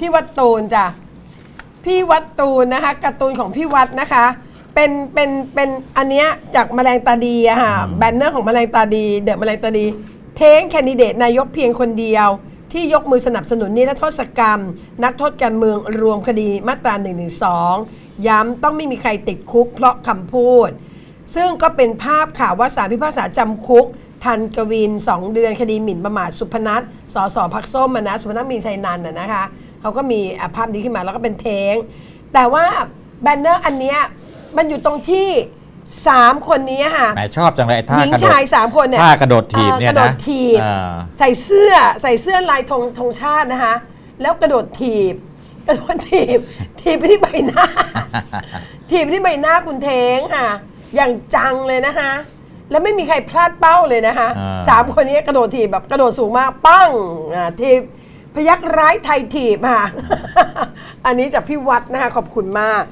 พี่วัดตูนจ้ะพี่วัดตูนนะคะการ์ตูนของพี่วัดนะคะ เป็นเป็นเป็นอันเนี้ยจากแมลงตาดีอะค่ะแบนเนอร์ของแมลงตาดี เดอะแมลงตาดี เท้งแคนดิเดตนายกเพียงคนเดียว ที่ยกมือสนับสนุนนิรโทษกรรม นักโทษการเมืองรวมคดีมาตรา1นึย้ำต้องไม่มีใครติดคุกเพราะคำพูด ซึ่งก็เป็นภาพข่าวว่าสารพิพากษาจำคุก ทันกวิน 2 เดือนคดีหมิ่นประมาทสุพนัทสสพักส้มอะนะสุพนัทมีชัยนันท์น่ะนะคะเขาก็มีอะภาพนี้ขึ้นมาแล้วก็เป็นเทง แต่ว่าแบนเนอร์อันเนี้ยมันอยู่ตรงที่3คนนี้ค่ะแหมชอบจังเลยไอ้ท่าหญิงกระโดดชาย3คนเนี่ยท่ากระโดดถีบเนี่ยอ่ากระโดนะดถีบอ่า ใส่เสื้อใส่เสื้อลายธงธงชาตินะคะแล้วกระโดดถีบ กระโดดถีบ ถีบไปที่ใบหน้า ถีบไปที่ใบหน้าคุณเทงค่ะ อย่างจังเลยนะคะ แล้วไม่มีใครพลาดเป้าเลยนะคะอ่าสามคนนี้กระโดดถีบแบบกระโดดสูงมากปั้งอ่าถีบพยักร้ายไทยถีบค่ะ อันนี้จากพี่วัดนะคะขอบคุณมาก